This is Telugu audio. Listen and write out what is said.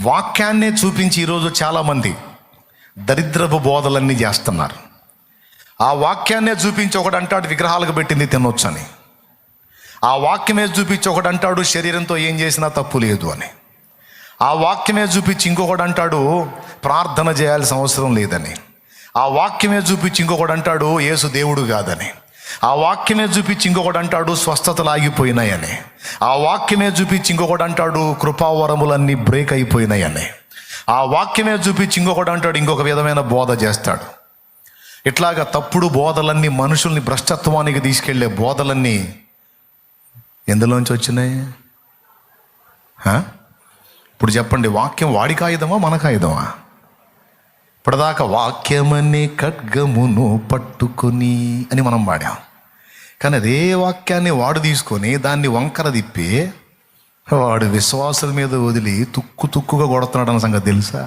వాక్యాన్నే చూపించి ఈరోజు చాలామంది దరిద్రపు బోధలన్నీ చేస్తున్నారు. ఆ వాక్యాన్నే చూపించి ఒకడు అంటాడు విగ్రహాలకు పెట్టింది తినొచ్చని. ఆ వాక్యమే చూపించి ఒకడు అంటాడు శరీరంతో ఏం చేసినా తప్పు లేదు అని. ఆ వాక్యమే చూపించి ఇంకొకడు అంటాడు ప్రార్థన చేయాల్సిన అవసరం లేదని. ఆ వాక్యమే చూపించి ఇంకొకడు అంటాడు యేసు దేవుడు కాదని. ఆ వాక్యమే చూపించి ఇంకొకటి అంటాడు స్వస్థతలు ఆగిపోయినాయని ఆ వాక్యమే చూపించి ఇంకొకటి అంటాడు కృపావరములన్నీ బ్రేక్ అయిపోయినాయని. ఆ వాక్యమే చూపించి ఇంకొకటి అంటాడు ఇంకొక విధమైన బోధ చేస్తాడు. ఇట్లాగా తప్పుడు బోధలన్నీ మనుషుల్ని భ్రష్టత్వానికి తీసుకెళ్ళే బోధలన్నీ ఎందులోంచి వచ్చినాయి? ఇప్పుడు చెప్పండి వాక్యం వాడికి ఆయుధమా మనకు ఇప్పటిదాకా వాక్యమనే ఖడ్గమును పట్టుకొని అని మనం వాడాం. కానీ అదే వాక్యాన్ని వాడు తీసుకొని దాన్ని వంకర తిప్పి వాడు విశ్వాసుల మీద వదిలి తుక్కు తుక్కుగా కొడుతున్నాడు అన్న సంగతి తెలుసా?